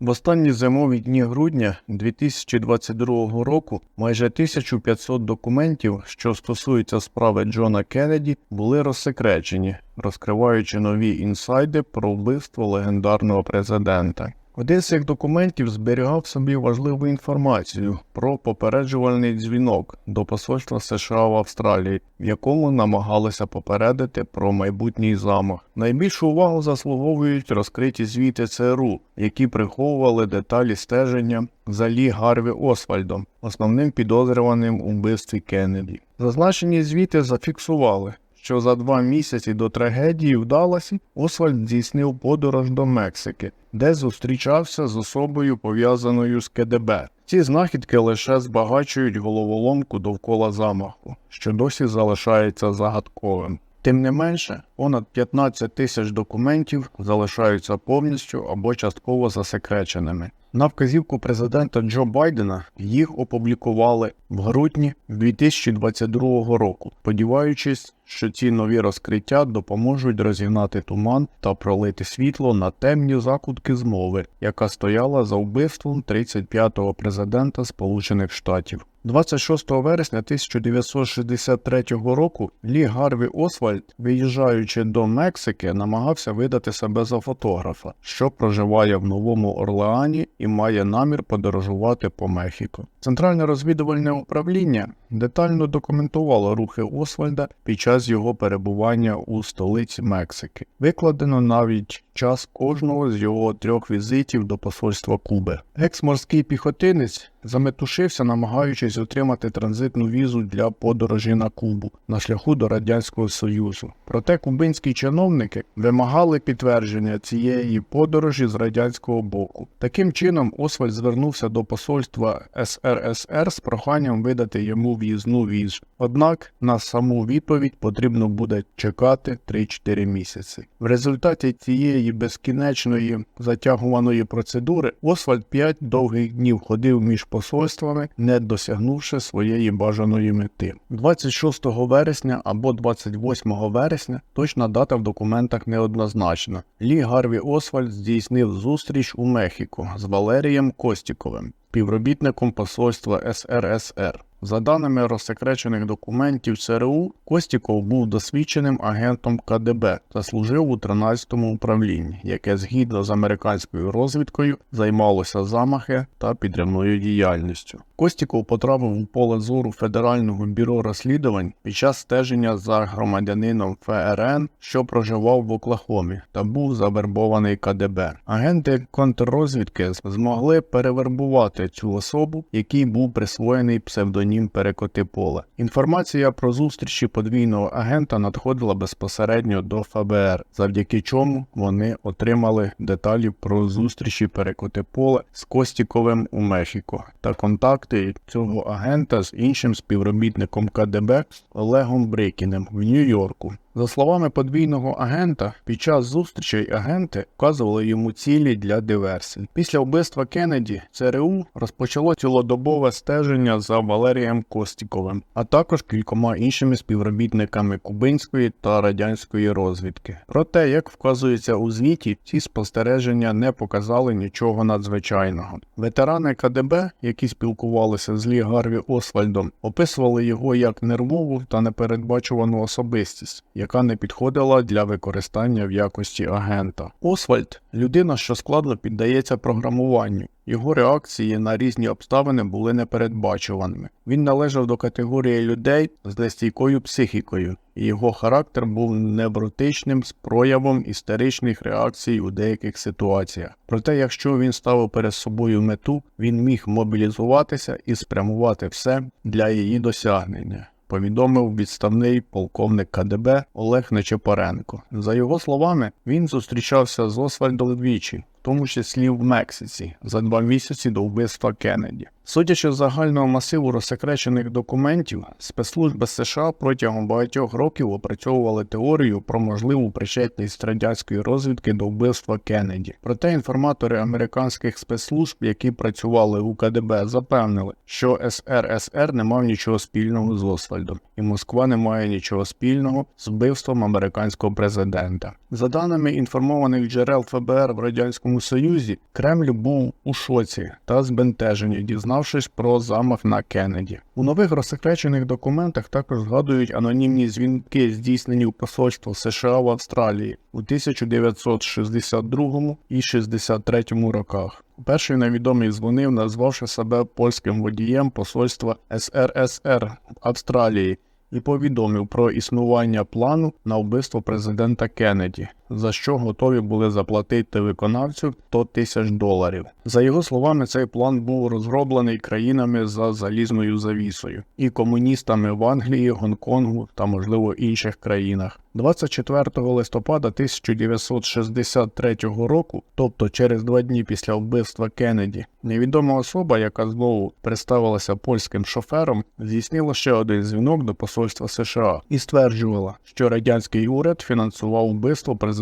В останні зимові дні грудня 2022 року майже 1500 документів, що стосуються справи Джона Кеннеді, були розсекречені, розкриваючи нові інсайди про вбивство легендарного президента. Один з цих документів зберігав собі важливу інформацію про попереджувальний дзвінок до посольства США в Австралії, в якому намагалися попередити про майбутній замах. Найбільшу увагу заслуговують розкриті звіти ЦРУ, які приховували деталі стеження за Лі Гарві Освальдом, основним підозрюваним у вбивстві Кеннеді. Зазначені звіти зафіксували, що за два місяці до трагедії в Далласі Освальд здійснив подорож до Мексики, де зустрічався з особою, пов'язаною з КДБ. Ці знахідки лише збагачують головоломку довкола замаху, що досі залишається загадковим. Тим не менше, понад 15 тисяч документів залишаються повністю або частково засекреченими. На вказівку президента Джо Байдена їх опублікували в грудні 2022 року, сподіваючись, що ці нові розкриття допоможуть розігнати туман та пролити світло на темні закутки змови, яка стояла за вбивством 35-го президента Сполучених Штатів. 26 вересня 1963 року Лі Гарві Освальд, виїжджаючи до Мексики, намагався видати себе за фотографа, що проживає в Новому Орлеані і має намір подорожувати по Мехіко. Центральне розвідувальне управління детально документувало рухи Освальда під час його перебування у столиці Мексики. Викладено навіть час кожного з його трьох візитів до посольства Куби. Екс-морський піхотинець заметушився, намагаючись отримати транзитну візу для подорожі на Кубу на шляху до Радянського Союзу. Проте кубинські чиновники вимагали підтвердження цієї подорожі з радянського боку. Таким чином, Освальд звернувся до посольства СРСР з проханням видати йому в'їзну візу. Однак на саму відповідь потрібно буде чекати 3-4 місяці. В результаті цієї безкінечної затягуваної процедури Освальд 5 довгих днів ходив між посольствами, не досягнувши своєї бажаної мети. 26 вересня або 28 вересня точна дата в документах неоднозначна. Лі Гарві Освальд здійснив зустріч у Мехіку з Валерієм Костіковим, співробітником посольства СРСР. За даними розсекречених документів ЦРУ, Костіков був досвідченим агентом КДБ та служив у 13-му управлінні, яке згідно з американською розвідкою займалося замахи та підривною діяльністю. Костіков потрапив у поле зору Федерального бюро розслідувань під час стеження за громадянином ФРН, що проживав в Оклахомі та був завербований КДБ. Агенти контррозвідки змогли перевербувати цю особу, який був присвоєний псевдонім Перекоти поле. Інформація про зустрічі подвійного агента надходила безпосередньо до ФБР, завдяки чому вони отримали деталі про зустрічі Перекоти поле з Костіковим у Мехіко та контакти цього агента з іншим співробітником КДБ Олегом Брикіним в Нью-Йорку. За словами подвійного агента, під час зустрічей агенти вказували йому цілі для диверсій. Після вбивства Кеннеді ЦРУ розпочало цілодобове стеження за Валерієм Костіковим, а також кількома іншими співробітниками кубинської та радянської розвідки. Проте, як вказується у звіті, ці спостереження не показали нічого надзвичайного. Ветерани КДБ, які спілкувалися з Лі Гарві Освальдом, описували його як нервову та непередбачувану особистість яка не підходила для використання в якості агента. Освальд людина, що складно піддається програмуванню. Його реакції на різні обставини були непередбачуваними. Він належав до категорії людей з нестійкою психікою, і його характер був невротичним з проявом істеричних реакцій у деяких ситуаціях. Проте, якщо він ставив перед собою мету, він міг мобілізуватися і спрямувати все для її досягнення повідомив відставний полковник КДБ Олег Нечепоренко. За його словами, він зустрічався з Освальдом двічі, в тому числі в Мексиці, за два місяці до вбивства Кеннеді. Судячи з загального масиву розсекречених документів, спецслужби США протягом багатьох років опрацьовували теорію про можливу причетність радянської розвідки до вбивства Кеннеді. Проте інформатори американських спецслужб, які працювали у КДБ, запевнили, що СРСР не мав нічого спільного з Освальдом, і Москва не має нічого спільного з вбивством американського президента. За даними інформованих джерел ФБР в радянському Союзі, Кремль був у шоці та збентеженні, дізнавшись про замах на Кеннеді. У нових розсекречених документах також згадують анонімні дзвінки, здійснені у посольство США в Австралії у 1962 і 63 роках. Перший невідомий дзвонив, назвавши себе польським водієм посольства СРСР в Австралії і повідомив про існування плану на вбивство президента Кеннеді, за що готові були заплатити виконавцю 100 тисяч доларів. За його словами, цей план був розроблений країнами за залізною завісою і комуністами в Англії, Гонконгу та, можливо, інших країнах. 24 листопада 1963 року, тобто через два дні після вбивства Кеннеді, невідома особа, яка знову представилася польським шофером, здійснила ще один дзвінок до посольства США і стверджувала, що радянський уряд фінансував вбивство президента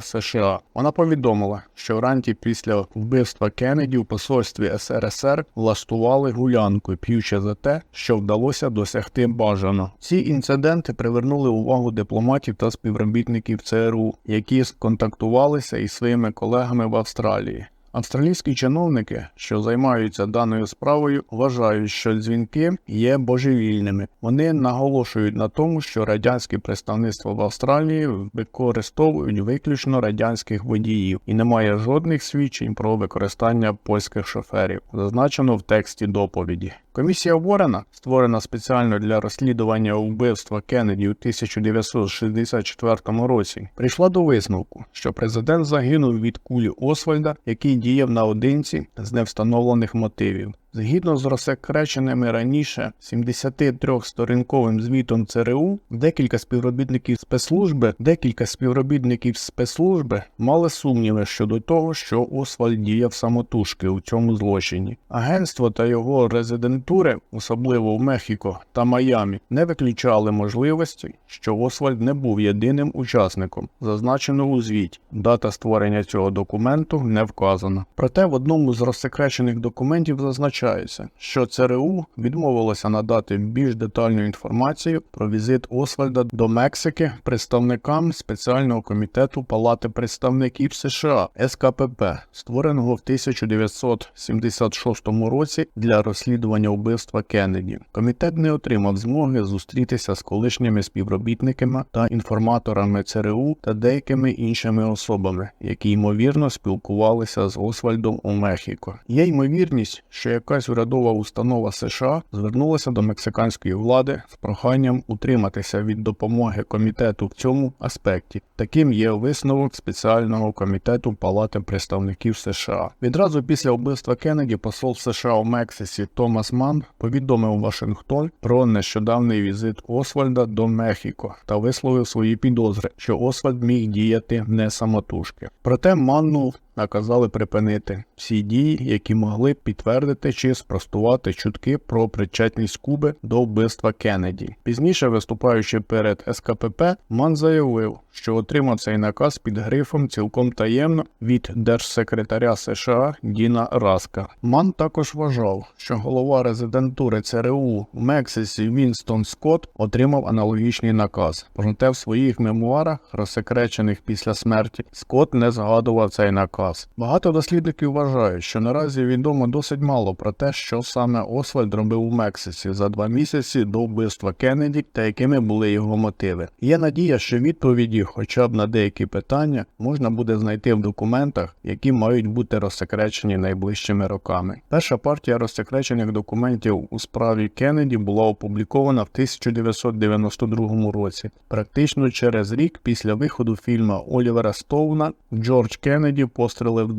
США. Вона повідомила, що вранці після вбивства Кеннеді в посольстві СРСР влаштували гулянку, п'ючи за те, що вдалося досягти бажано. Ці інциденти привернули увагу дипломатів та співробітників ЦРУ, які сконтактувалися із своїми колегами в Австралії. Австралійські чиновники, що займаються даною справою, вважають, що дзвінки є божевільними. Вони наголошують на тому, що радянське представництво в Австралії використовують виключно радянських водіїв і немає жодних свідчень про використання польських шоферів, зазначено в тексті доповіді. Комісія Ворена, створена спеціально для розслідування вбивства Кеннеді у 1964 році, прийшла до висновку, що президент загинув від кулі Освальда, який діяв наодинці з невстановлених мотивів. Згідно з розсекреченими раніше 73-сторінковим звітом ЦРУ, декілька співробітників спецслужби, декілька співробітників спецслужби мали сумніви щодо того, що Освальд діяв самотужки у цьому злочині. Агентство та його резидентури, особливо в Мехіко та Майамі, не виключали можливості, що Освальд не був єдиним учасником, зазначено у звіті. Дата створення цього документу не вказана. Проте в одному з розсекречених документів зазначається, що ЦРУ відмовилося надати більш детальну інформацію про візит Освальда до Мексики представникам спеціального комітету Палати представників США СКПП, створеного в 1976 році для розслідування вбивства Кеннеді. Комітет не отримав змоги зустрітися з колишніми співробітниками та інформаторами ЦРУ та деякими іншими особами, які ймовірно спілкувалися з Освальдом у Мехіко. Є ймовірність, що якась урядова установа США звернулася до мексиканської влади з проханням утриматися від допомоги комітету в цьому аспекті. Таким є висновок спеціального комітету Палати представників США. Відразу після вбивства Кеннеді посол США у Мексиці Томас Ман повідомив Вашингтон про нещодавний візит Освальда до Мехіко та висловив свої підозри, що Освальд міг діяти не самотужки. Проте Манну наказали припинити всі дії, які могли підтвердити чи спростувати чутки про причетність Куби до вбивства Кеннеді. Пізніше, виступаючи перед СКПП, Ман заявив, що отримав цей наказ під грифом цілком таємно від держсекретаря США Діна Раска. Ман також вважав, що голова резидентури ЦРУ в Мексиці Вінстон Скотт отримав аналогічний наказ. Проте в своїх мемуарах, розсекречених після смерті, Скотт не згадував цей наказ. Багато дослідників вважають, що наразі відомо досить мало про те, що саме Освальд робив у Мексиці за два місяці до вбивства Кеннеді та якими були його мотиви. Є надія, що відповіді, хоча б на деякі питання, можна буде знайти в документах, які мають бути розсекречені найближчими роками. Перша партія розсекречених документів у справі Кеннеді була опублікована в 1992 році, практично через рік після виходу фільму Олівера Стоуна Джордж Кеннеді Пост постріли в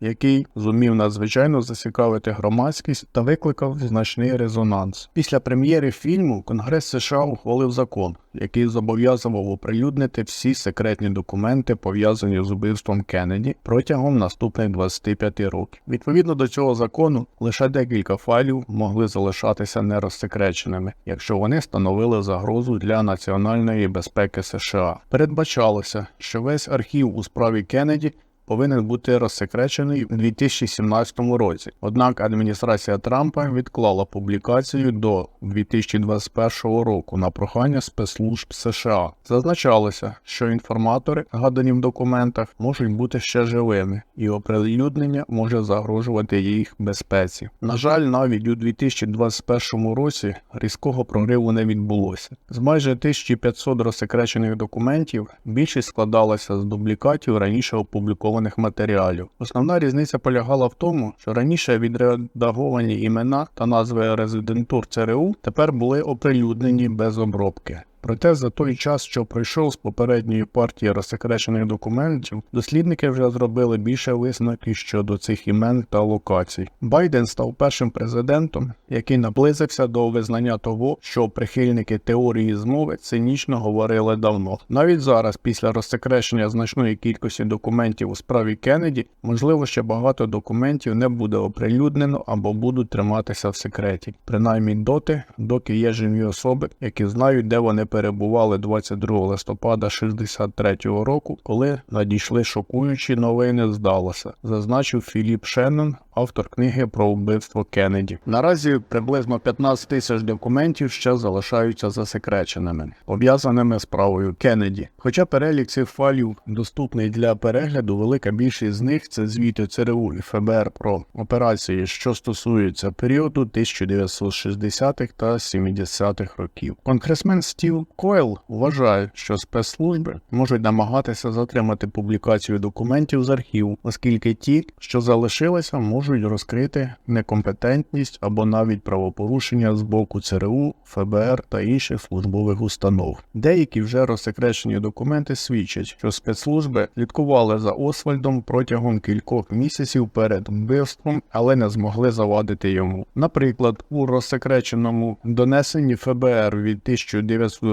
який зумів надзвичайно зацікавити громадськість та викликав значний резонанс. Після прем'єри фільму Конгрес США ухвалив закон, який зобов'язував оприлюднити всі секретні документи, пов'язані з убивством Кеннеді протягом наступних 25 років. Відповідно до цього закону, лише декілька файлів могли залишатися нерозсекреченими, якщо вони становили загрозу для національної безпеки США. Передбачалося, що весь архів у справі Кеннеді повинен бути розсекречений у 2017 році. Однак адміністрація Трампа відклала публікацію до 2021 року на прохання спецслужб США. Зазначалося, що інформатори, згадані в документах, можуть бути ще живими, і оприлюднення може загрожувати їх безпеці. На жаль, навіть у 2021 році різкого прориву не відбулося. З майже 1500 розсекречених документів більшість складалася з дублікатів раніше опублікованих матеріалів. Основна різниця полягала в тому, що раніше відредаговані імена та назви резидентур ЦРУ тепер були оприлюднені без обробки. Проте за той час, що пройшов з попередньої партії розсекречених документів, дослідники вже зробили більше висновків щодо цих імен та локацій. Байден став першим президентом, який наблизився до визнання того, що прихильники теорії змови цинічно говорили давно. Навіть зараз, після розсекречення значної кількості документів у справі Кеннеді, можливо, ще багато документів не буде оприлюднено або будуть триматися в секреті, принаймні доти, доки є живі особи, які знають, де вони перебували 22 листопада 63-го року, коли надійшли шокуючі новини з Далласа, зазначив Філіп Шеннон, автор книги про вбивство Кеннеді. Наразі приблизно 15 тисяч документів ще залишаються засекреченими, пов'язаними з справою Кеннеді. Хоча перелік цих файлів доступний для перегляду, велика більшість з них це звіти ЦРУ і ФБР про операції, що стосуються періоду 1960-х та 70-х років. Конгресмен Стів Койл вважає, що спецслужби можуть намагатися затримати публікацію документів з архіву, оскільки ті, що залишилися, можуть розкрити некомпетентність або навіть правопорушення з боку ЦРУ, ФБР та інших службових установ. Деякі вже розсекречені документи свідчать, що спецслужби слідкували за Освальдом протягом кількох місяців перед вбивством, але не змогли завадити йому. Наприклад, у розсекреченому донесенні ФБР від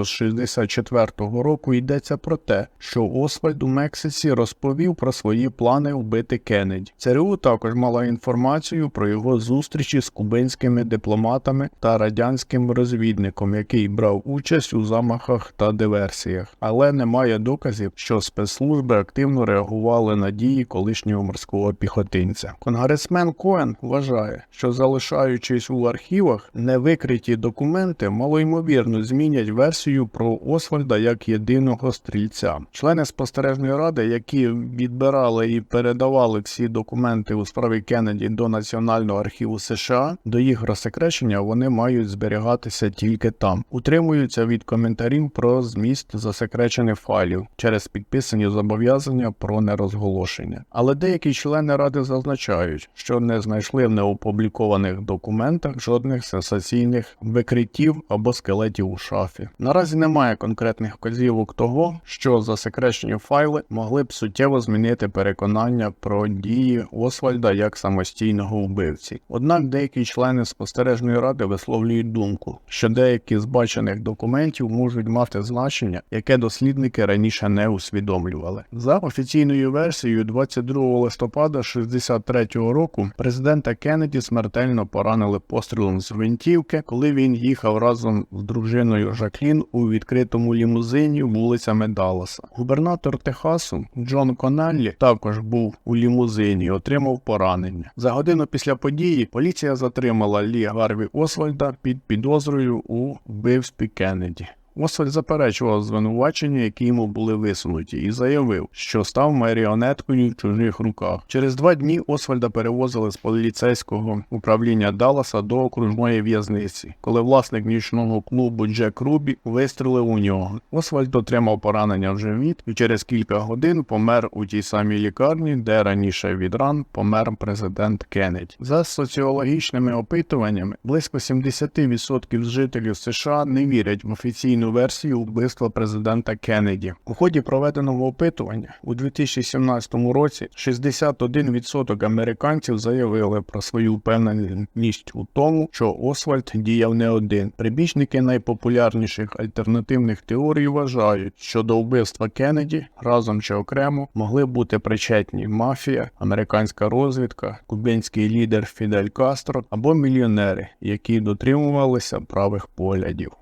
1964 року йдеться про те, що Освальд у Мексиці розповів про свої плани вбити Кеннеді. ЦРУ також мала інформацію про його зустрічі з кубинськими дипломатами та радянським розвідником, який брав участь у замахах та диверсіях, але немає доказів, що спецслужби активно реагували на дії колишнього морського піхотинця. Конгресмен Коен вважає, що залишаючись у архівах, невикриті документи малоймовірно змінять версію про Освальда як єдиного стрільця. Члени спостережної ради, які відбирали і передавали всі документи у справі Кеннеді до Національного архіву США, до їх розсекречення вони мають зберігатися тільки там, утримуються від коментарів про зміст засекречених файлів через підписані зобов'язання про нерозголошення. Але деякі члени ради зазначають, що не знайшли в неопублікованих документах жодних сенсаційних викриттів або скелетів у шафі. Наразі немає конкретних вказівок того, що засекречені файли могли б суттєво змінити переконання про дії Освальда як самостійного вбивці. Однак деякі члени спостережної ради висловлюють думку, що деякі з бачених документів можуть мати значення, яке дослідники раніше не усвідомлювали. За офіційною версією, 22 листопада 63-го року президента Кеннеді смертельно поранили пострілом з гвинтівки, коли він їхав разом з дружиною Жаклін у відкритому лімузині вулицями Далласа. Губернатор Техасу Джон Коналлі також був у лімузині і отримав поранення. За годину після події поліція затримала Лі Гарві Освальда під підозрою у вбивстві Кеннеді. Освальд заперечував звинувачення, які йому були висунуті, і заявив, що став маріонеткою в чужих руках. Через два дні Освальда перевозили з поліцейського управління Далласа до окружної в'язниці, коли власник нічного клубу Джек Рубі вистрелив у нього. Освальд отримав поранення в живіт і через кілька годин помер у тій самій лікарні, де раніше від ран помер президент Кеннеді. За соціологічними опитуваннями, близько 70% жителів США не вірять в офіційну офіційну версію вбивства президента Кеннеді. У ході проведеного опитування у 2017 році 61% американців заявили про свою впевненість у тому, що Освальд діяв не один. Прибічники найпопулярніших альтернативних теорій вважають, що до вбивства Кеннеді разом чи окремо могли бути причетні мафія, американська розвідка, кубинський лідер Фідель Кастро або мільйонери, які дотримувалися правих поглядів.